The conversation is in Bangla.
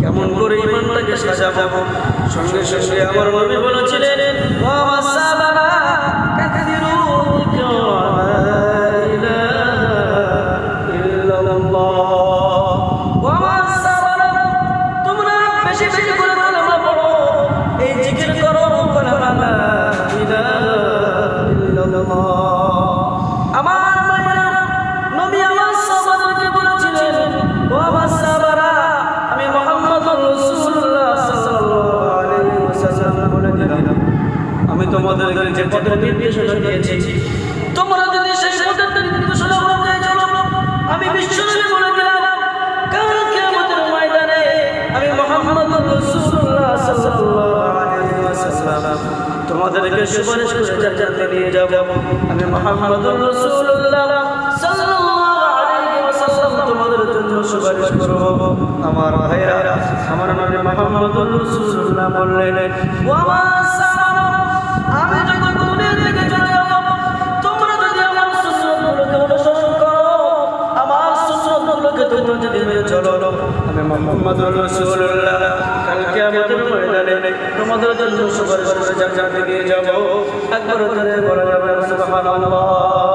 কেমন করে ইমানটাকে সাজাবো? সঙ্গে সঙ্গে আমার নবী বলেছিলেন বেশি বেশি করে কালেমা পড়ো এই জিকির করো কালেমা লা ইলাহা ইল্লাল্লাহ। আমার মায়েরা নবী আমার সাহাবাদেরকে বলেছিলেন, ও আমার সাহাবারা, আমি মুহাম্মদুর রাসূলুল্লাহ সাল্লাল্লাহু আলাইহি ওয়াসাল্লাম বলে দিলাম। আমি যে পথের নির্দেশনা দিয়েছি, তোমরা যদি সেই পথের ওয়াসাল্লাম। তোমাদেরকে সুপারিশ করে জান্নাতে নিয়ে যাব আমি মুহাম্মদুর রাসূলুল্লাহ সাল্লাল্লাহু আলাইহি ওয়াসাল্লাম তোমাদের জন্য সুপারিশ করব। আমার ভাইরা, আমার নবী মুহাম্মদুর রাসূলুল্লাহ বললেন ও আমার সাহাবা আমি যখন দুনিয়া থেকে চলে তোমরা যদি আমার সুন্নতগুলোকে অনুসরণ করো, আমার সুন্নতগুলোকে তোমরা যদি মেনে চলো। আমি মুহাম্মদুর রাসূলুল্লাহ কিয়ামতের ময়দানে তোমাদের জন্য সুপারিশ করে জান্নাতে নিয়ে যাব। একবার ধরে বলা যাবে সুবহানাল্লাহ।